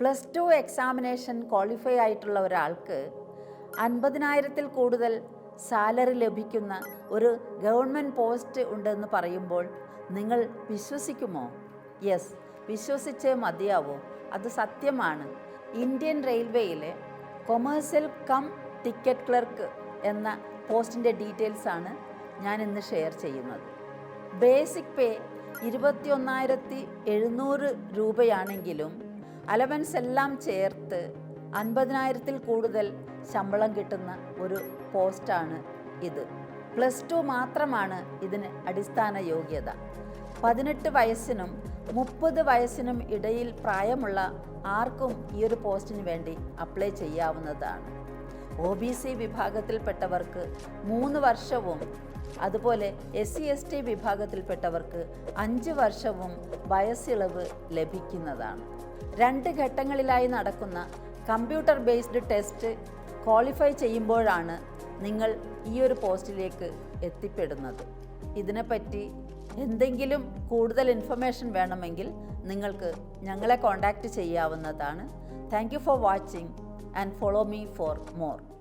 Plus two examination qualify ആയിട്ടുള്ള ഒരാൾക്ക് അൻപതിനായിരത്തിൽ കൂടുതൽ സാലറി ലഭിക്കുന്ന ഒരു ഗവൺമെന്റ് പോസ്റ്റ് ഉണ്ടെന്ന് പറയുമ്പോൾ നിങ്ങൾ വിശ്വസിക്കുമോ? യെസ് വിശ്വസിച്ചേ മതിയാവോ. അത് സത്യമാണ്. ഇന്ത്യൻ റെയിൽവേയിലെ കൊമേഴ്സ്യൽ കം ടിക്കറ്റ് ക്ലർക്ക് എന്ന പോസ്റ്റിന്റെ ഡീറ്റെയിൽസാണ് ഞാൻ ഇന്ന് ഷെയർ ചെയ്യുന്നത്. ബേസിക് പേ ഇരുപത്തിയൊന്നായിരത്തി എഴുന്നൂറ് രൂപയാണെങ്കിലും അലവൻസ് എല്ലാം ചേർത്ത് അൻപതിനായിരത്തിൽ കൂടുതൽ ശമ്പളം കിട്ടുന്ന ഒരു പോസ്റ്റാണ് ഇത്. പ്ലസ് ടു മാത്രമാണ് ഇതിന് അടിസ്ഥാന യോഗ്യത. പതിനെട്ട് വയസ്സിനും മുപ്പത് വയസ്സിനും ഇടയിൽ പ്രായമുള്ള ആർക്കും ഈ ഒരു പോസ്റ്റിന് വേണ്ടി അപ്ലൈ ചെയ്യാവുന്നതാണ്. ഒ ബി സി വിഭാഗത്തിൽപ്പെട്ടവർക്ക് മൂന്ന് വർഷവും അതുപോലെ എസ് സി എസ് ടി വിഭാഗത്തിൽപ്പെട്ടവർക്ക് അഞ്ച് വർഷവും വയസ്സിളവ് ലഭിക്കുന്നതാണ്. രണ്ട് ഘട്ടങ്ങളിലായി നടക്കുന്ന കമ്പ്യൂട്ടർ ബേസ്ഡ് ടെസ്റ്റ് ക്വാളിഫൈ ചെയ്യുമ്പോഴാണ് നിങ്ങൾ ഈ ഒരു പോസ്റ്റിലേക്ക് എത്തിപ്പെടുന്നത്. ഇതിനെപ്പറ്റി എന്തെങ്കിലും കൂടുതൽ ഇൻഫർമേഷൻ വേണമെങ്കിൽ നിങ്ങൾക്ക് ഞങ്ങളെ കോൺടാക്റ്റ് ചെയ്യാവുന്നതാണ്. Thank for watching. and follow me for more.